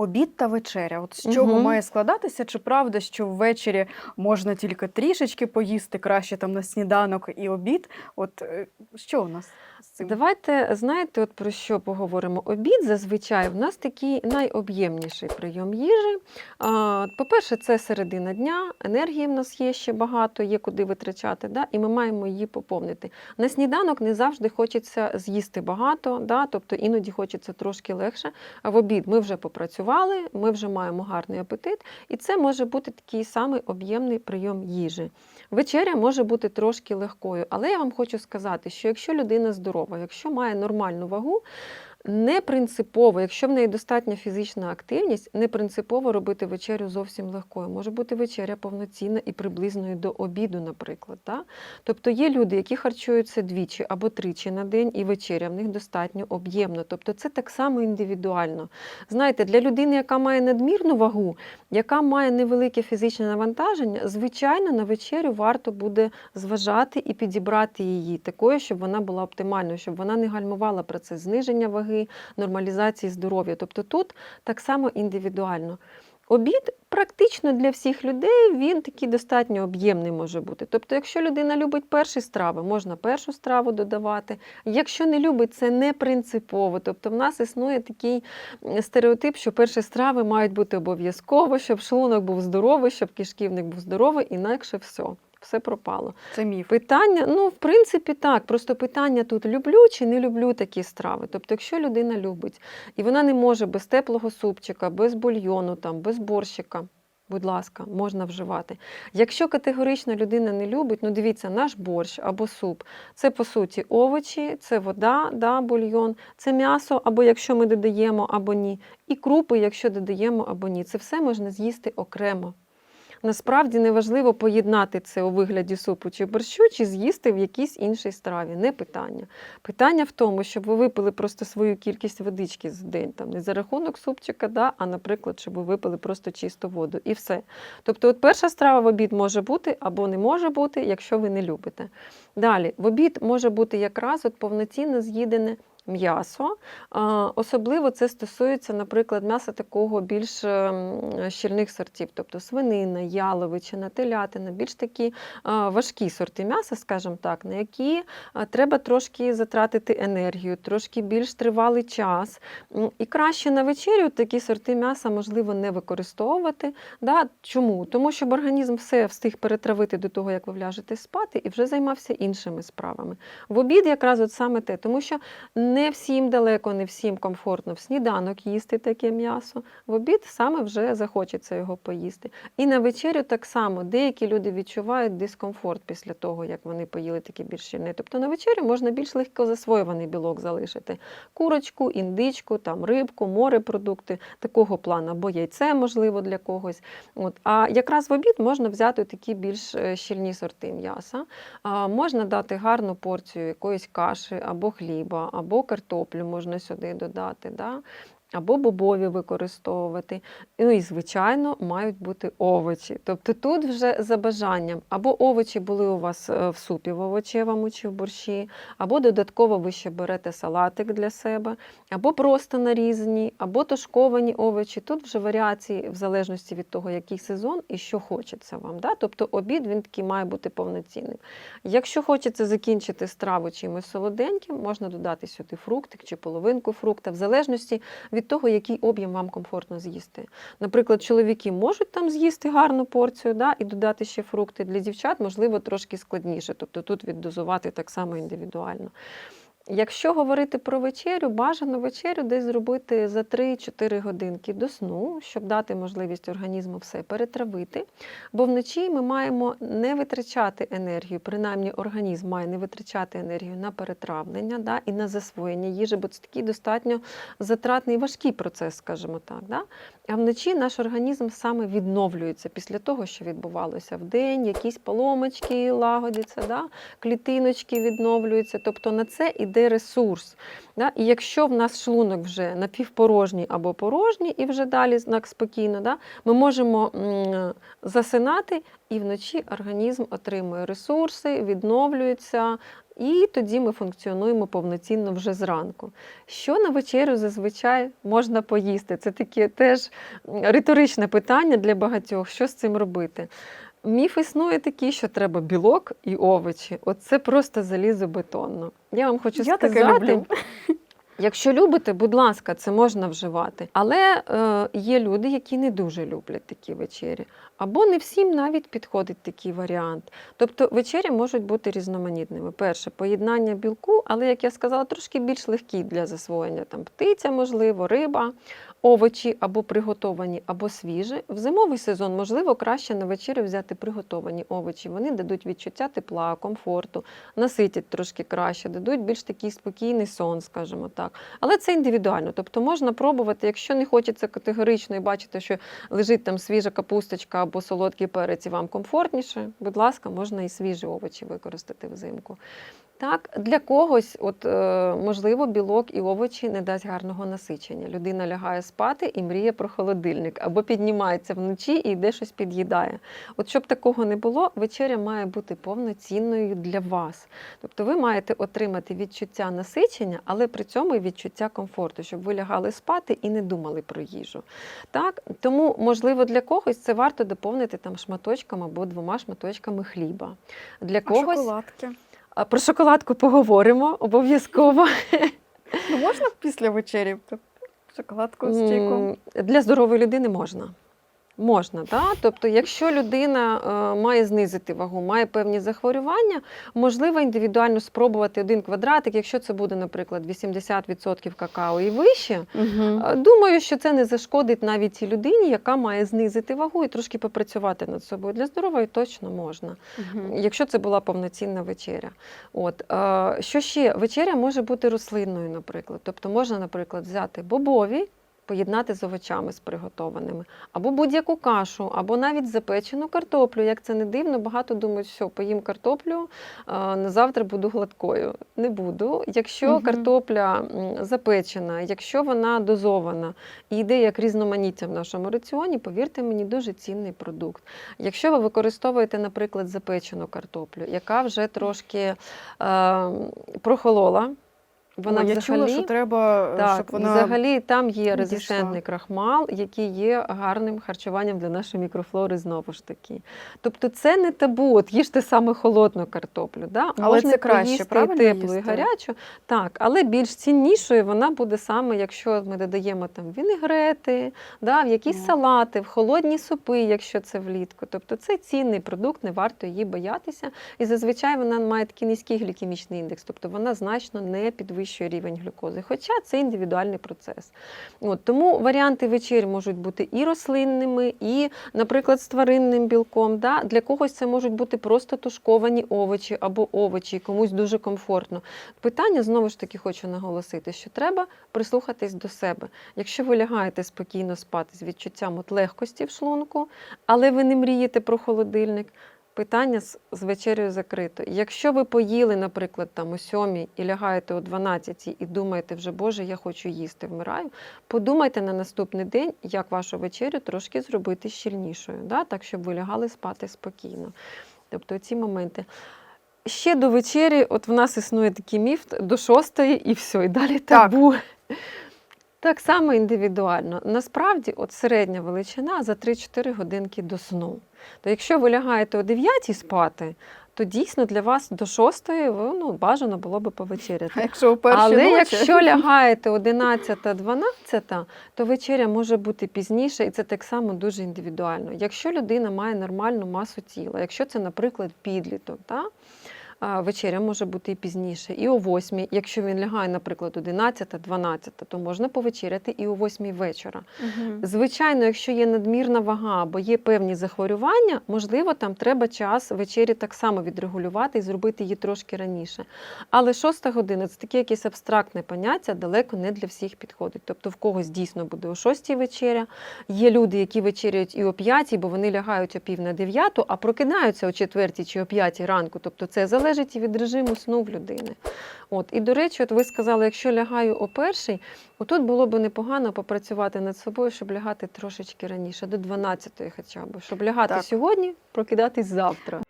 Обід та вечеря. От з чого угу. має складатися? Чи правда, що ввечері можна тільки трішечки поїсти, краще там на сніданок і обід? От е, що у нас з цим? Давайте знаєте, от про що поговоримо. Обід зазвичай в нас такий найоб'ємніший прийом їжі. По-перше, це середина дня, енергії в нас є ще багато, є куди витрачати, да? і ми маємо її поповнити. На сніданок не завжди хочеться з'їсти багато, да? тобто іноді хочеться трошки легше. А в обід ми вже попрацювали, ми вже маємо гарний апетит, і це може бути такий самий об'ємний прийом їжі. Вечеря може бути трошки легкою, але я вам хочу сказати, що якщо людина здорова, якщо має нормальну вагу, не принципово, якщо в неї достатня фізична активність, не принципово робити вечерю зовсім легкою. Може бути вечеря повноцінна і приблизною до обіду, наприклад. Да? Тобто є люди, які харчуються двічі або тричі на день, і вечеря в них достатньо об'ємна. Тобто це так само індивідуально. Знаєте, для людини, яка має надмірну вагу, яка має невелике фізичне навантаження, звичайно, на вечерю варто буде зважати і підібрати її такою, щоб вона була оптимальною, щоб вона не гальмувала процес зниження ваги, нормалізації здоров'я. Тобто тут так само індивідуально. Обід практично для всіх людей він такий достатньо об'ємний може бути. Тобто, якщо людина любить перші страви, можна першу страву додавати. Якщо не любить, це не принципово. Тобто, в нас існує такий стереотип, що перші страви мають бути обов'язково, щоб шлунок був здоровий, щоб кишківник був здоровий, інакше все. Все пропало. Це міф. Питання, ну, в принципі, так. Просто питання тут люблю чи не люблю такі страви. Тобто, якщо людина любить, і вона не може без теплого супчика, без бульйону, там, без борщика, будь ласка, можна вживати. Якщо категорично людина не любить, ну дивіться, наш борщ або суп це по суті овочі, це вода, да, бульйон, це м'ясо, або якщо ми додаємо, або ні, і крупи, якщо додаємо або ні. Це все можна з'їсти окремо. Насправді неважливо поєднати це у вигляді супу чи борщу, чи з'їсти в якійсь іншій страві. Не питання. Питання в тому, щоб ви випили просто свою кількість водички за день, там не за рахунок супчика, да, а, наприклад, щоб ви випили просто чисту воду і все. Тобто, от перша страва в обід може бути або не може бути, якщо ви не любите. Далі, в обід може бути якраз от повноцінно з'їдене м'ясо. Особливо це стосується, наприклад, м'яса такого більш ем, щільних сортів, тобто свинина, яловичина, телятина, більш такі важкі сорти м'яса, скажімо так, на які треба трошки затратити енергію, трошки більш тривалий час. І краще на вечерю такі сорти м'яса можливо не використовувати. Да? Чому? Тому щоб організм все встиг перетравити до того, як ви вляжете спати, і вже займався іншими справами. В обід якраз от саме те, тому що не всім далеко, не всім комфортно в сніданок їсти таке м'ясо. В обід саме вже захочеться його поїсти. І на вечерю так само деякі люди відчувають дискомфорт після того, як вони поїли таке більш щільне. Тобто на вечерю можна більш легко засвоюваний білок залишити. Курочку, індичку, там, рибку, морепродукти такого плану, або яйце, можливо, для когось. От. А якраз в обід можна взяти такі більш е, щільні сорти м'яса. Можна дати гарну порцію якоїсь каші або хліба, або картоплю можна сюди додати. Да? Або бобові використовувати. Ну і, звичайно, мають бути овочі. Тобто тут вже за бажанням. Або овочі були у вас е, в супі в овочевому чи в борщі, або додатково ви ще берете салатик для себе, або просто нарізані, або тушковані овочі. Тут вже варіації в залежності від того, який сезон і що хочеться вам. Да? Тобто обід він такий має бути повноцінним. Якщо хочеться закінчити страву чимось солоденьким, можна додати сюди фруктик чи половинку фрукта, в залежності від того, який об'єм вам комфортно з'їсти. Наприклад, чоловіки можуть там з'їсти гарну порцію да, і додати ще фрукти. Для дівчат, можливо, трошки складніше. Тобто тут віддозувати так само індивідуально. Якщо говорити про вечерю, бажано вечерю десь зробити за 3-4 годинки до сну, щоб дати можливість організму все перетравити. Бо вночі ми маємо не витрачати енергію, принаймні організм має не витрачати енергію на перетравлення да, і на засвоєння їжі, бо це такий достатньо затратний важкий процес, скажімо так. Да? А вночі наш організм саме відновлюється після того, що відбувалося в день, якісь поломочки лагодяться, да? клітиночки відновлюються. Тобто на це йде ресурс. Да? І якщо в нас шлунок вже напівпорожній або порожній, і вже далі знак спокійно, да? ми можемо засинати, і вночі організм отримує ресурси, відновлюється. І тоді ми функціонуємо повноцінно вже зранку. Що на вечерю зазвичай можна поїсти? Це таке теж риторичне питання для багатьох. Що з цим робити? Міф існує такий, що треба білок і овочі. Оце просто залізобетонно. Я вам хочу Я сказати, таке люблю. Якщо любите, будь ласка, це можна вживати. Але е, є люди, які не дуже люблять такі вечері. Або не всім навіть підходить такий варіант. Тобто вечері можуть бути різноманітними. Перше, поєднання білку, але, як я сказала, трошки більш легкі для засвоєння. Там птиця, можливо, риба, овочі або приготовані, або свіжі. В зимовий сезон, можливо, краще на вечерю взяти приготовані овочі. Вони дадуть відчуття тепла, комфорту, наситять трошки краще, дадуть більш такий спокійний сон, скажімо так. Але це індивідуально. Тобто можна пробувати, якщо не хочеться категорично і бачите, що лежить там свіжа капусточка або солодкий перець, і вам комфортніше, будь ласка, можна і свіжі овочі використати взимку. Так, для когось, от, е, можливо, білок і овочі не дасть гарного насичення. Людина лягає спати і мріє про холодильник, або піднімається вночі і йде щось під'їдає. От щоб такого не було, вечеря має бути повноцінною для вас. Тобто ви маєте отримати відчуття насичення, але при цьому і відчуття комфорту, щоб ви лягали спати і не думали про їжу. Так? Тому, можливо, для когось це варто доповнити там шматочком або двома шматочками хліба. Для А когось шоколадки. Про шоколадку поговоримо обов'язково. Ну, можна після вечері шоколадку з чайком? Для здорової людини можна. Можна, да? тобто, якщо людина е, має знизити вагу, має певні захворювання, можливо індивідуально спробувати один квадратик, якщо це буде, наприклад, 80% какао і вище. Угу. Думаю, що це не зашкодить навіть цій людині, яка має знизити вагу і трошки попрацювати над собою. Для здорової точно можна якщо це була повноцінна вечеря. От, е, що ще? Вечеря може бути рослинною, наприклад. Тобто можна, наприклад, взяти бобові, поєднати з овочами з приготованими, або будь-яку кашу, або навіть запечену картоплю. Як це не дивно, багато думають, що поїм картоплю, на завтра буду гладкою. Не буду. Якщо Мгм. картопля запечена, якщо вона дозована і йде як різноманіття в нашому раціоні, повірте мені, дуже цінний продукт. Якщо ви використовуєте, наприклад, запечену картоплю, яка вже трошки е, прохолола, вона О, я взагалі, чула, що треба, е, так, щоб вона взагалі там є резистентний крахмал, який є гарним харчуванням для нашої мікрофлори знову ж таки. Тобто це не табу, от їжте саме холодну картоплю. Да? Але Можна це краще, правильно теплу, і гарячу. Так, але більш ціннішою вона буде саме, якщо ми додаємо там вінегрети, да, в якісь О. салати, в холодні супи, якщо це влітку. Тобто це цінний продукт, не варто її боятися. І зазвичай вона має такий низький глікемічний індекс, тобто вона значно не підвищує рівень глюкози. Хоча це індивідуальний процес. От, тому варіанти вечері можуть бути і рослинними, і, наприклад, з тваринним білком. Да? Для когось це можуть бути просто тушковані овочі або овочі, і комусь дуже комфортно. Питання знову ж таки хочу наголосити, що треба прислухатись до себе. Якщо ви лягаєте спокійно спати з відчуттям от легкості в шлунку, але ви не мрієте про холодильник. Питання з, з вечерею закрито. Якщо ви поїли, наприклад, там о 7 і лягаєте о 12 і думаєте, вже Боже, я хочу їсти, вмираю. Подумайте на наступний день, як вашу вечерю трошки зробити щільнішою, да? так щоб ви лягали спати спокійно. Тобто ці моменти. Ще до вечері, от в нас існує такий міф до шостої і все, і далі табу. Так само індивідуально. Насправді, от середня величина за 3-4 годинки до сну. То якщо ви лягаєте о 9 спати, то дійсно для вас до 6 ну, бажано було би повечеряти. А якщо Але ночі, якщо лягаєте 11-12, то вечеря може бути пізніше, і це так само дуже індивідуально. Якщо людина має нормальну масу тіла, якщо це, наприклад, підліток, та, вечеря може бути і пізніше, і о 8, якщо він лягає, наприклад, 11-12, то можна повечеряти і о 8 вечора. Мгм. Звичайно, якщо є надмірна вага або є певні захворювання, можливо, там треба час вечері так само відрегулювати і зробити її трошки раніше. Але шоста година це таке якесь абстрактне поняття, далеко не для всіх підходить. Тобто в когось дійсно буде о шостій вечеря. Є люди, які вечеряють і о п'ятій, бо вони лягають о пів на дев'яту, а прокидаються о четвертій чи о п'ятій ранку. Тобто це залежить і від режиму сну в людини. От і до речі, от ви сказали, якщо лягаю о перший, отут було б непогано попрацювати над собою, щоб лягати трошечки раніше, до 12-ї хоча б, щоб лягати Так. сьогодні, прокидатись завтра.